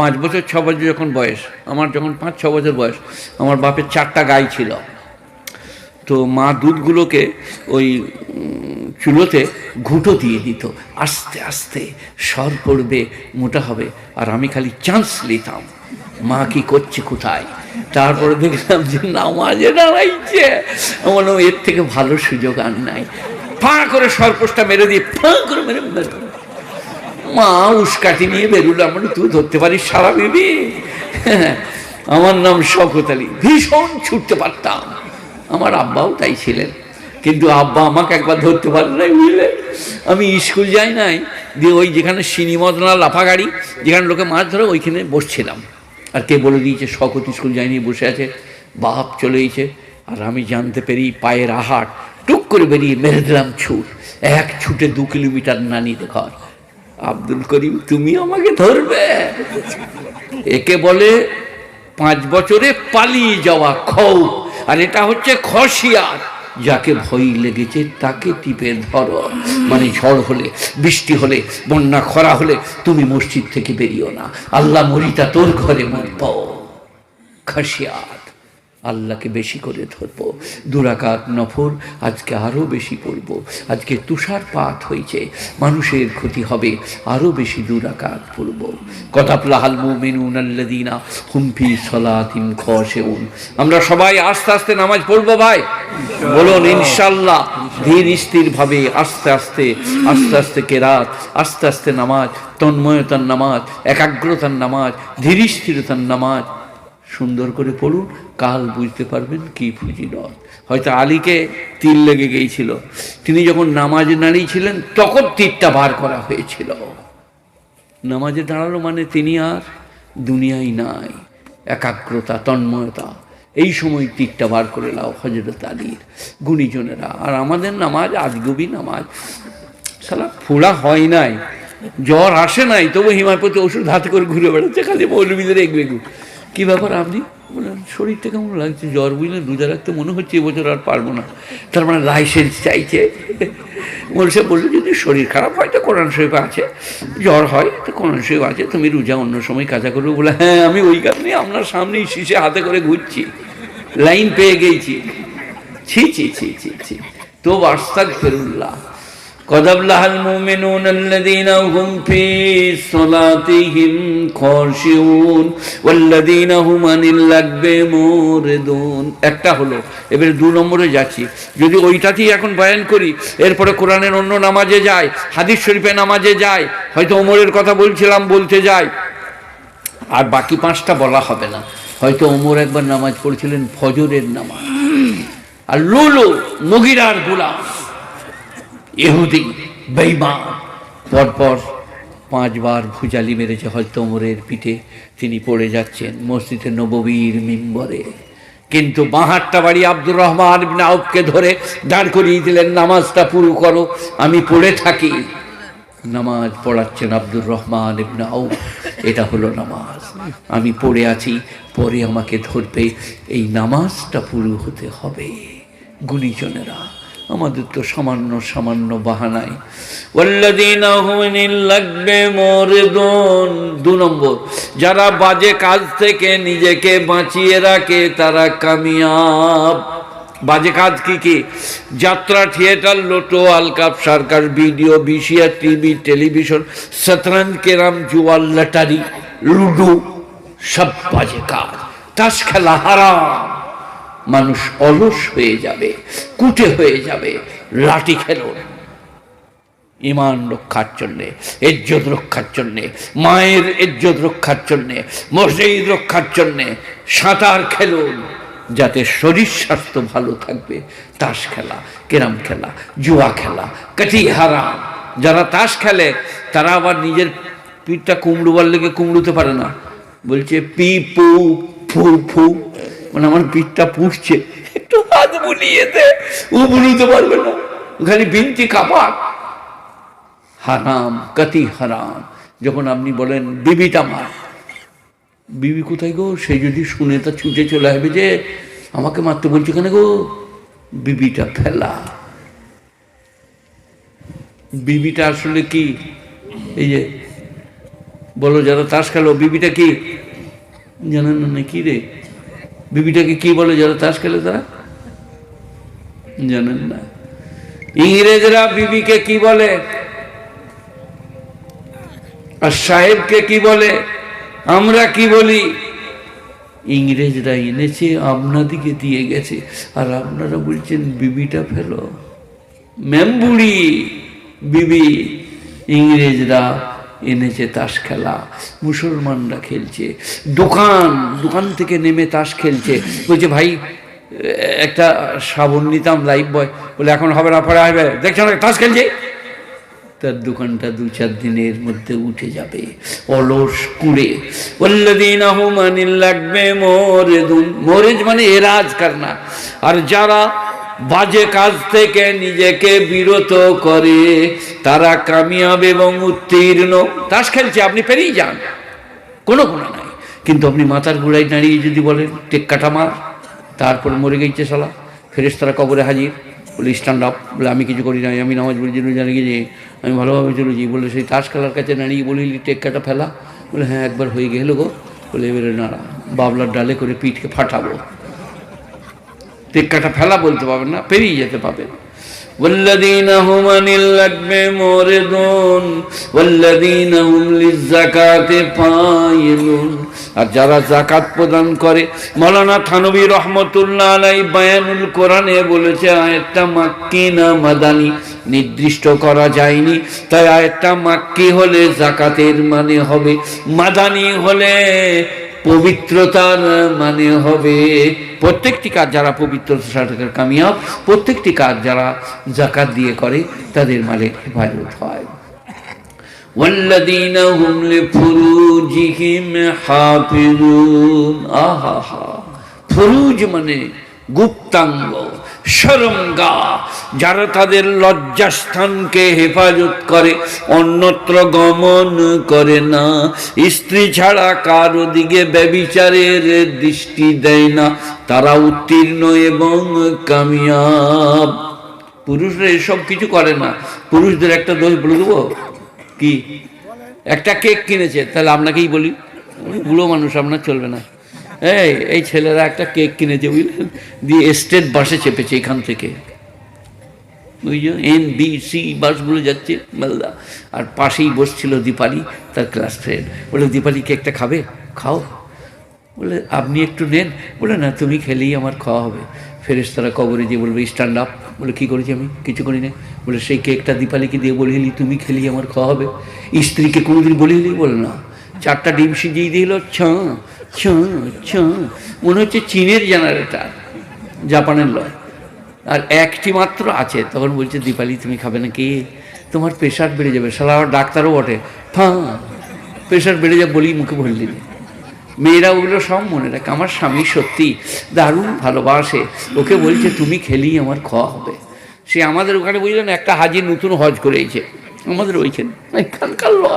পাঁচ বছর, ছ বছর যখন বয়স, আমার যখন পাঁচ, ছ বছর বয়স, আমার বাপের চারটা গাই ছিল। তো মা দুধগুলোকে ওই চুলোতে ঘুঁটো দিয়ে দিত। আস্তে আস্তে সর পড়বে, মোটা হবে। আর আমি খালি চান্স নিতাম, মা কি করছে কোথায়? তারপরে দেখলাম যে নামাজে দাঁড়াইছে। আমার এর থেকে ভালো সুযোগ আর নাই। ফাঁ করে সরপোষটা মেরে দিয়ে, ফাঁ করে মেরে মেরে মা উস্কাটি নিয়ে বেরুলো আমার তুই ধরতে পারিস সারা বিবি? আমার নাম শকত আলী। ভীষণ ছুটতে পারতাম। আমার আব্বাও তাই ছিলেন। কিন্তু আব্বা আমাকে একবার ধরতে পারে নাই বুঝলে? আমি স্কুল যাই নাই, দিয়ে ওই যেখানে সিনিমদনা লাফা গাড়ি, যেখানে লোকে মাছ ধরে, ওইখানে বসছিলাম। আর কে বলে দিয়েছে শকত স্কুল যায়নি, বসে আছে। বাপ চলে গেছে আর আমি জানতে পেরি পায়ের আহাট টুক করে বেরিয়ে মেরে দিলাম ছুট। এক ছুটে দু কিলোমিটার নানিতে ঘর আব্দুল করিম, তুমি আমাকে ধরবে? একে বলে, পাঁচ বছরে পালিয়ে যাওয়া খৌ আর এটা হচ্ছে খসিয়াত যাকে ভয় লেগেছে, তাকে টিপে ধরো। মানে ঝড় হলে, বৃষ্টি হলে, বন্যা, খরা হলে তুমি মসজিদ থেকে বেরিও না। আল্লাহ মরিতা তোর ঘরে মরব খাসিয়াত আল্লাহকে বেশি করে ধরবো। দুরাকাত নফর আজকে আরও বেশি পড়ব। আজকে তুষারপাত হয়েছে, মানুষের ক্ষতি হবে আরও বেশি দুরাকাত পড়ব। কতাপলাহাল মুমিনুন আল্লাদিনা হুমফি সলাতিম খসেউন আমরা সবাই আস্তে আস্তে নামাজ পড়ব ভাই। বলুন ইনশাল্লাহ ধীর স্থিরভাবে আস্তে আস্তে আস্তে আস্তে কেরাত, আস্তে আস্তে নামাজ, তন্ময়তার নামাজ, একাগ্রতার নামাজ, ধীর স্থিরতার নামাজ সুন্দর করে পড়ুন, কাল বুঝতে পারবেন কি ফুজিলত হয়তো আলীকে তীর লেগে গিয়েছিল। তিনি যখন নামাজে দাঁড়িয়েছিলেন তখন তীরটা বার করা হয়েছিল। নামাজে দাঁড়াল মানে তিনি আর দুনিয়ায় নাই। একাগ্রতা, তন্ময়তা, এই সময় তীরটা বার করে নাও হজরত আলীর গুণীজনেরা। আর আমাদের নামাজ, আজগবি নামাজ সালা ফোড়া হয় নাই, জ্বর আসে নাই, তবু হিমাপতি ওষুধ হাতে করে ঘুরে বেড়াচ্ছে, খালি মৌলবীদের এগবেগু কি ব্যাপার আপনি? বললেন শরীরটা কেমন লাগছে? জ্বর বুঝলেন রোজা রাখতে মনে হচ্ছে এবছর আর পারব না। তার মানে লাইসেন্স চাইছে। বলছে, বলল, যদি শরীর খারাপ হয় তো কোরআন শরীফ আছে। জ্বর হয় তো কোরআন শরীফ আছে, তুমি রোজা অন্য সময় কাজা করবে। বলে হ্যাঁ আমি ওই কারণে আপনার সামনেই শিশে হাতে করে ঘুরছি। লাইন পেয়ে গেছি। ছি ছি ছি ছি ছি। তো আস্তাক ফেরুল্লাহ قد أفلح المؤمنون الذين هم في صلاتهم خاشعون والذين هم عن اللغو معرضون একটা হলো এবারে দু নম্বরে যাচ্ছি যদি ওইটাতেই এখন বয়ান করি এরপরে কোরআনের অন্য নামাজে যায় হাদিস শরীফে নামাজে যায় হয়তো ওমরের কথা বলছিলাম বলতে যাই আর বাকি পাঁচটা বলা হবে না হয়তো ওমর একবার নামাজ পড়ছিলেন ফজরের নামাজ আর লুলু মুগিরার গোলাম ইহুদি বেইমান পরপর পাঁচবার ভুজালি মেরেছে হয়তো ওমরের পিঠে। তিনি পড়ে যাচ্ছেন মসজিদে নববীর মিম্বরে। কিন্তু বাহারটা বাড়ি আব্দুর রহমান আউফকে ধরে দাঁড় করিয়ে দিলেন, নামাজটা পুরো করো, আমি পড়ে থাকি। নামাজ পড়াচ্ছেন আব্দুর রহমান ইবনে আউফ। এটা হলো নামাজ। আমি পড়ে আছি, পরে আমাকে ধরবে। এই নামাজটা পুরো হতে হবে। গুণীজনেরা আমাদের তো সামান্য সামান্য মিনাল লাগবে দু নম্বর, যারা বাজে কাজ থেকে নিজেকে বাঁচিয়ে রাখে, তারা কামিয়াব। বাজে কাজ কি কি? যাত্রা, theatre, lotto alkap circus, video, VCR, TV, television, Shatranj, carrom, জুয়াল, লটারি, লুডু, সব বাজে কাজ। তাস খেলা হারাম। মানুষ অলস হয়ে যাবে, কুটে হয়ে যাবে, লাঠি খেলুন ইমান রক্ষার জন্যে, ইজ্জত রক্ষার জন্যে, মায়ের ইজ্জত রক্ষার জন্যে, মসজিদ রক্ষার জন্যে সাঁতার খেলুন যাতে শরীর স্বাস্থ্য ভালো থাকবে, তাস খেলা কেরাম খেলা, জুয়া খেলা, কাঠি হারাম যারা তাস খেলে, তারা আবার নিজের পিঠটা কুমড়োবার লেগে কুমড়োতে পারে না। বলছে, পি পু, ফু ফু। মানে আমার পিঠটা পুষছে। একটু হাত বুলিয়ে দে। ও বুলিতে পারবে না। খালি বিনতি কাপাক হারাম, কতি হারাম। যখন আপনি বলেন, বিবিটা মার। বিবি কোথায় গো? সে যদি শুনে তা ছুটে চলে আসবে যে, আমাকে মারতে বলছে কেন গো? বিবিটা ফেলা। বিবিটা আসলে কি? এই যে, বলো যারা তাস খেলো, বিবিটা কি? জানেন না কি রে? বিবিটাকে কি বলে যারা তাস খেলে তারা? জানেন না। ইংরেজরা বিবিকে কি বলে? আর সাহেবকে কি বলে? আমরা কি বলি? ইংরেজরা এনেছে, আপনাদিকে দিয়ে গেছে, আর আপনারা বলছেন বিবিটা ফেলো। মেম্বুড়ি বিবি। ইংরেজরা এনেছে তাস খেলা, মুসলমানরা খেলছে। দোকান দোকান থেকে নেমে তাস খেলছে। বলছে, ভাই, একটা সাবন নিতাম লাইফ বয় বলে, এখন হবে না, পরে হবে দেখছ না, তাস খেলছে? তার দোকানটা দু চার দিনের মধ্যে উঠে যাবে, অলস কুড়ে। ওল্লাদিন আহমানিল লাগবে, মোরেদুন। মোরেজ মানে এরাজ কারনা আর যারা বাজে কাজ থেকে নিজেকে বিরত করে। তারা কামিয়াব এবং উত্তীর্ণ। তাস খেলছে, আপনি পেরিয়ে যান। কোনো কোনো নাই। কিন্তু আপনি মাথার গোড়ায় দাঁড়িয়ে যদি বলেন টেক্কাটা মার, তারপর মরে গেছে শালা। ফেরেস তারা কবরে হাজির। বলে স্ট্যান্ড আপ বলে, আমি কিছু করি নাই। আমি নামাজ পড়ি জন্য জানি যে আমি ভালোভাবে চলেছি। বলে, সেই তাস খেলার কাছে দাঁড়িয়ে বলিলি টেক্কাটা ফেলা। বলে হ্যাঁ একবার হয়ে গেল গো। বলে, এবারে নাড়া। বাবলার ডালে করে পিঠকে ফাটাবো। টেক্কাটা ফেলা বলতে পারবেন না পেরিয়ে যেতে পাবেন والذين هم عن اللغو معرضون والذين هم للزكاة فاعلون আর যারা জাকাত প্রদান করে মৌলানা থানবী রহমতুল্লাহ আলাই বায়ানুল কোরআনে বলেছে আয়াতটা মাক্কি না মাদানি নির্দিষ্ট করা যায়নি তাই আয়াতটা মাক্কি হলে জাকাতের মানে হবে মাদানি হলে পবিত্রতার মানে হবে প্রত্যেকটি কাজ যারা পবিত্রতার সাথে কামিয়াব প্রত্যেকটি কাজ যারা জাকাত দিয়ে করে তাদের মানে হেফাজত হয় والذين هم لفروجهم حافظون আহা হা ফরুজ মানে গুপ্তাঙ্গ সরঙ্গা যারা তাদের লজ্জাস্থানকে হেফাজত করে, অন্যত্র গমন করে না। স্ত্রী ছাড়া কারও দিকে ব্যবিচারের দৃষ্টি দেয় না। তারা উত্তীর্ণ এবং কামিয়াব। পুরুষরা এসব কিছু করে না। পুরুষদের একটা দোষ বলে দেবো? কি? একটা কেক কিনেছে, তাহলে আপনাকেই বলি। বুড়ো মানুষ আপনার চলবে না। এই এই ছেলেরা একটা কেক কিনেছে, বুঝলেন? দিয়ে স্টেট বাসে চেপেছে এখান থেকে। বুঝছ এন বি সি বাসগুলো যাচ্ছে, মালদা। আর পাশেই বসছিল দীপালি, তার ক্লাস ফ্রেন্ড বলে, দীপালি, কেকটা খাবে? খাও। বলে, আপনি একটু নেন। বলে, না, তুমি খেলেই আমার খাওয়া হবে। ফেরেশতারা কবরে যে বলবে স্ট্যান্ড আপ বলে, কী করেছি আমি? কিছু করি না বলে, সেই কেকটা দীপালিকে দিয়ে বলিলি তুমি খেলেই আমার খাওয়া হবে। স্ত্রীকে কোনোদিন বলিলি বলে, না। চারটা ডিম সিজিয়ে দিল, ছ ছ ছ। মনে হচ্ছে চীনের জেনারেটার, জাপানের লয়। আর একটি মাত্র আছে, তখন বলছে, দীপালি, তুমি খাবে না কি তোমার প্রেশার বেড়ে যাবে। সালা আবার ডাক্তারও বটে। ফাঁ প্রেশার বেড়ে যাবে বলি মুখে বললি। মেয়েরা ওগুলো সব মনে রাখে। আমার স্বামী সত্যি দারুণ ভালোবাসে। ওকে বলছে, তুমি খেলেই আমার খাওয়া হবে। সে আমাদের ওখানে বুঝলেন, একটা হাজির নতুন হজ করেছে। আমাদের ওইখানে, এখানকার লয়।